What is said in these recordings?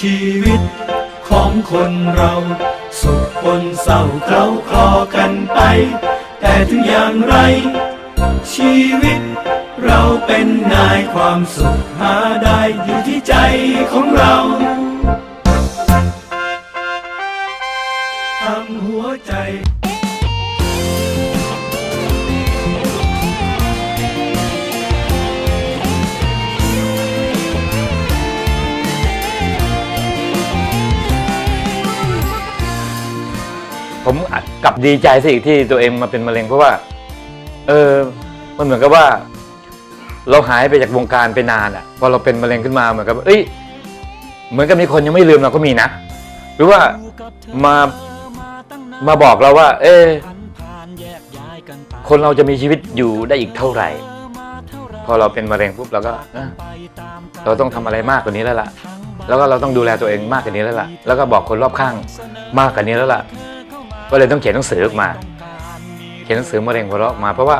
ชีวิตของคนเรา สุขปนเศร้าเคล้าคลอกันไป แต่ถึงอย่างไร ชีวิตเราเป็นนายความสุขหาได้อยู่ที่ใจของเราทำหัวใจ ผมกลับดีใจสิอีกที่ตัวเองมาเป็นมะเร็งเพราะว่า เออ มันเหมือนกับว่า เราหายไปจากวงการไปนานอะพอเราเป็นมะเร็งขึ้นมาเหมือนกับเอ้ย เหมือนกับมีคนยังไม่ลืมเราก็มีนะหรือว่ามามาบอกเราว่า เออคนเราจะมีชีวิตอยู่ได้อีกเท่าไหร่ พอเราเป็นมะเร็งปุ๊บเราก็เอ้อเราต้องทำอะไรมากกว่านี้แล้วล่ะ แล้วก็เราต้องดูแลตัวเองมากกว่านี้แล้วล่ะ แล้วก็บอกคนรอบข้างมากกว่านี้แล้วล่ะ ก็เลยต้องเขียนหนังสือออกมา เขียนหนังสือมะเร็งหัวเราะมา เพราะว่า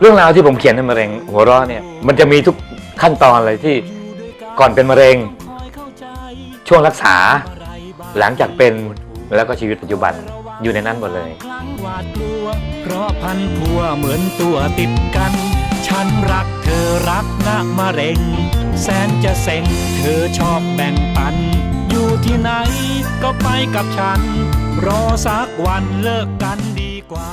เรื่องราวที่ผมเขียนในมะเร็งหัวเราะเนี่ยมันจะมีทุกขั้นตอนเลยที่ก่อนเป็นมะเร็ง ช่วงรักษา หลังจากเป็นแล้วก็ชีวิตปัจจุบันอยู่ในนั้นหมดเลยครั้งหวาดกลัว เพราะพันพัวเหมือนตัวติดกัน ฉันรักเธอรักนะมะเร็ง แสนจะเซ็ง เธอชอบแบ่งปัน อยู่ที่ไหนก็ไปกับฉัน รอสักวันเลิกกันดีกว่า